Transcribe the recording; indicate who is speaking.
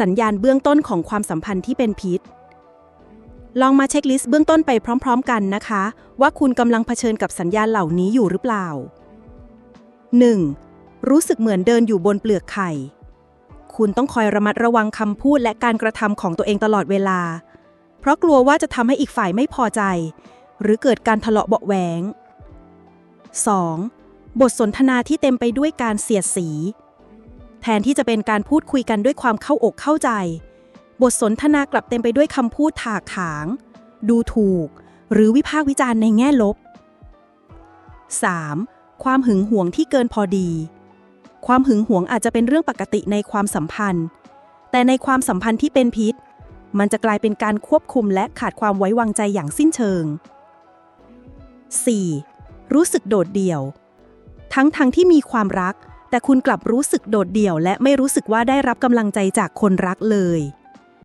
Speaker 1: สัญญาณเบื้องต้นของความสัมพันธ์ที่เป็นพิษ ลองมาเช็คลิสต์เบื้องต้นไปพร้อม ๆ กันนะคะ ว่าคุณกำลังเผชิญกับสัญญาณเหล่านี้อยู่หรือเปล่า 1. รู้สึกเหมือนเดินอยู่บนเปลือกไข่ คุณต้องคอยระมัดระวังคำพูดและการกระทำของตัวเองตลอดเวลา เพราะกลัวว่าจะทำให้อีกฝ่ายไม่พอใจ หรือเกิดการทะเลาะเบาะแหวง 2. บทสนทนาที่เต็มไปด้วยการเสียดสี แทนที่จะเป็นการพูดคุยกันด้วยความเข้าอกเข้าใจ บทสนทนากลับเต็มไปด้วยคำพูดถากถาง ดูถูก หรือวิพากษ์วิจารณ์ในแง่ลบ 3. ความหึงหวงที่เกินพอดี ความหึงหวงอาจจะเป็นเรื่องปกติในความสัมพันธ์ แต่ในความสัมพันธ์ที่เป็นพิษ มันจะกลายเป็นการควบคุมและขาดความไว้วางใจอย่างสิ้นเชิง 4. รู้สึกโดดเดี่ยว ทั้งทั้งที่มีความรัก แต่คุณกลับรู้สึกโดดเดี่ยวและไม่รู้สึกว่าได้รับกำลังใจจากคนรักเลย